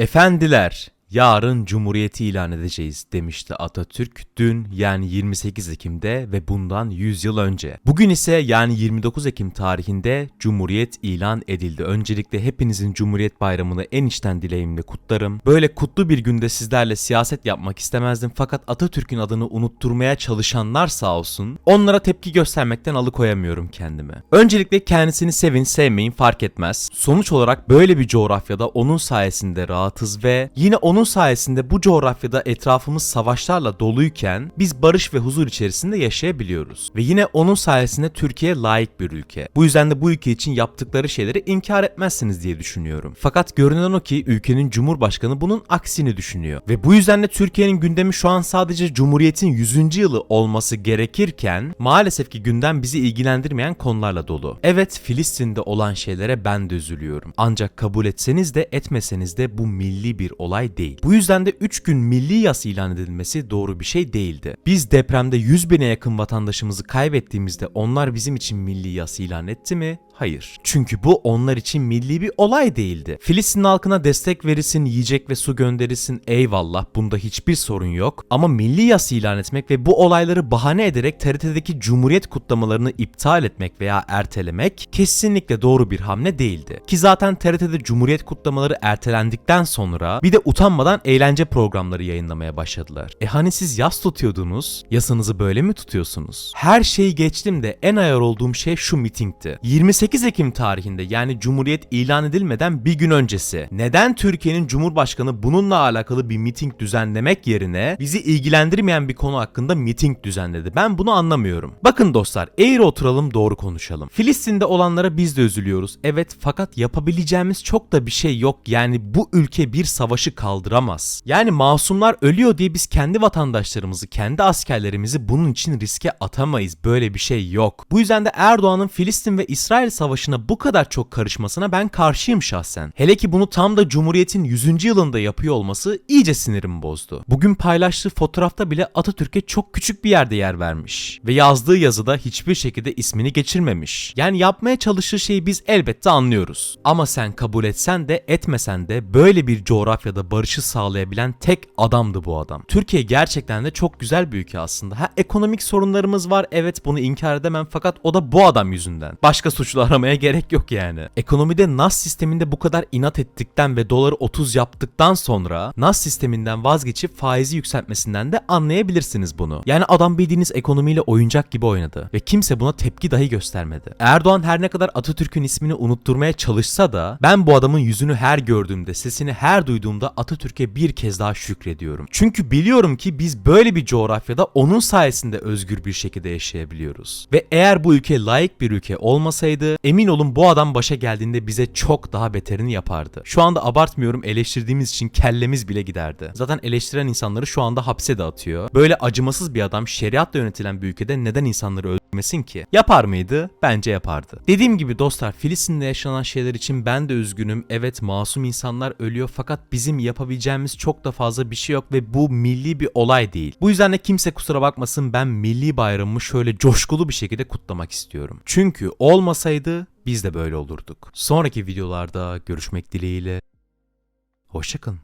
Efendiler, yarın Cumhuriyeti ilan edeceğiz demişti Atatürk dün yani 28 Ekim'de ve bundan 100 yıl önce. Bugün ise yani 29 Ekim tarihinde Cumhuriyet ilan edildi. Öncelikle hepinizin Cumhuriyet Bayramı'nı en içten dileğimle kutlarım. Böyle kutlu bir günde sizlerle siyaset yapmak istemezdim fakat Atatürk'ün adını unutturmaya çalışanlar sağ olsun. Onlara tepki göstermekten alıkoyamıyorum kendimi. Öncelikle kendisini sevin sevmeyin fark etmez. Sonuç olarak böyle bir coğrafyada onun sayesinde rahatız ve yine onun sayesinde bu coğrafyada etrafımız savaşlarla doluyken biz barış ve huzur içerisinde yaşayabiliyoruz. Ve yine onun sayesinde Türkiye layık bir ülke. Bu yüzden de bu ülke için yaptıkları şeyleri inkar etmezsiniz diye düşünüyorum. Fakat görünen o ki ülkenin cumhurbaşkanı bunun aksini düşünüyor. Ve bu yüzden de Türkiye'nin gündemi şu an sadece Cumhuriyet'in 100. yılı olması gerekirken maalesef ki gündem bizi ilgilendirmeyen konularla dolu. Evet Filistin'de olan şeylere ben de üzülüyorum. Ancak kabul etseniz de etmeseniz de bu milli bir olay değil. Bu yüzden de 3 gün milli yas ilan edilmesi doğru bir şey değildi. Biz depremde 100 bine yakın vatandaşımızı kaybettiğimizde onlar bizim için milli yas ilan etti mi? Hayır. Çünkü bu onlar için milli bir olay değildi. Filistin halkına destek verilsin, yiyecek ve su gönderilsin eyvallah bunda hiçbir sorun yok. Ama milli yas ilan etmek ve bu olayları bahane ederek TRT'deki Cumhuriyet kutlamalarını iptal etmek veya ertelemek kesinlikle doğru bir hamle değildi. Ki zaten TRT'de Cumhuriyet kutlamaları ertelendikten sonra bir de utanmadan eğlence programları yayınlamaya başladılar. E hani siz yas tutuyordunuz, yasınızı böyle mi tutuyorsunuz? Her şeyi geçtim de en ayar olduğum şey şu mitingti. 28 Ekim tarihinde yani Cumhuriyet ilan edilmeden bir gün öncesi neden Türkiye'nin Cumhurbaşkanı bununla alakalı bir miting düzenlemek yerine bizi ilgilendirmeyen bir konu hakkında miting düzenledi? Ben bunu anlamıyorum. Bakın dostlar eğri oturalım doğru konuşalım. Filistin'de olanlara biz de üzülüyoruz. Evet fakat yapabileceğimiz çok da bir şey yok. Yani bu ülke bir savaşı kaldıramaz. Yani masumlar ölüyor diye biz kendi vatandaşlarımızı, kendi askerlerimizi bunun için riske atamayız. Böyle bir şey yok. Bu yüzden de Erdoğan'ın Filistin ve İsrail savaşına bu kadar çok karışmasına ben karşıyım şahsen. Hele ki bunu tam da Cumhuriyet'in 100. yılında yapıyor olması iyice sinirimi bozdu. Bugün paylaştığı fotoğrafta bile Atatürk'e çok küçük bir yerde yer vermiş. Ve yazdığı yazıda hiçbir şekilde ismini geçirmemiş. Yani yapmaya çalıştığı şeyi biz elbette anlıyoruz. Ama sen kabul etsen de etmesen de böyle bir coğrafyada barışı sağlayabilen tek adamdı bu adam. Türkiye gerçekten de çok güzel bir ülke aslında. Ha ekonomik sorunlarımız var evet bunu inkar edemem fakat o da bu adam yüzünden. Başka suçlu aramaya gerek yok yani. Ekonomide NAS sisteminde bu kadar inat ettikten ve doları 30 yaptıktan sonra NAS sisteminden vazgeçip faizi yükseltmesinden de anlayabilirsiniz bunu. Yani adam bildiğiniz ekonomiyle oyuncak gibi oynadı ve kimse buna tepki dahi göstermedi. Erdoğan her ne kadar Atatürk'ün ismini unutturmaya çalışsa da ben bu adamın yüzünü her gördüğümde, sesini her duyduğumda Atatürk'e bir kez daha şükrediyorum. Çünkü biliyorum ki biz böyle bir coğrafyada onun sayesinde özgür bir şekilde yaşayabiliyoruz. Ve eğer bu ülke layık bir ülke olmasaydı emin olun bu adam başa geldiğinde bize çok daha beterini yapardı. Şu anda abartmıyorum eleştirdiğimiz için kellemiz bile giderdi. Zaten eleştiren insanları şu anda hapse de atıyor. Böyle acımasız bir adam şeriatla yönetilen bir ülkede neden insanları öldürmesin ki? Yapar mıydı? Bence yapardı. Dediğim gibi dostlar Filistin'de yaşanan şeyler için ben de üzgünüm. Evet masum insanlar ölüyor fakat bizim yapabileceğimiz çok da fazla bir şey yok ve bu milli bir olay değil. Bu yüzden de kimse kusura bakmasın ben milli bayramımı şöyle coşkulu bir şekilde kutlamak istiyorum. Çünkü olmasaydı biz de böyle olurduk. Sonraki videolarda görüşmek dileğiyle. Hoşçakalın.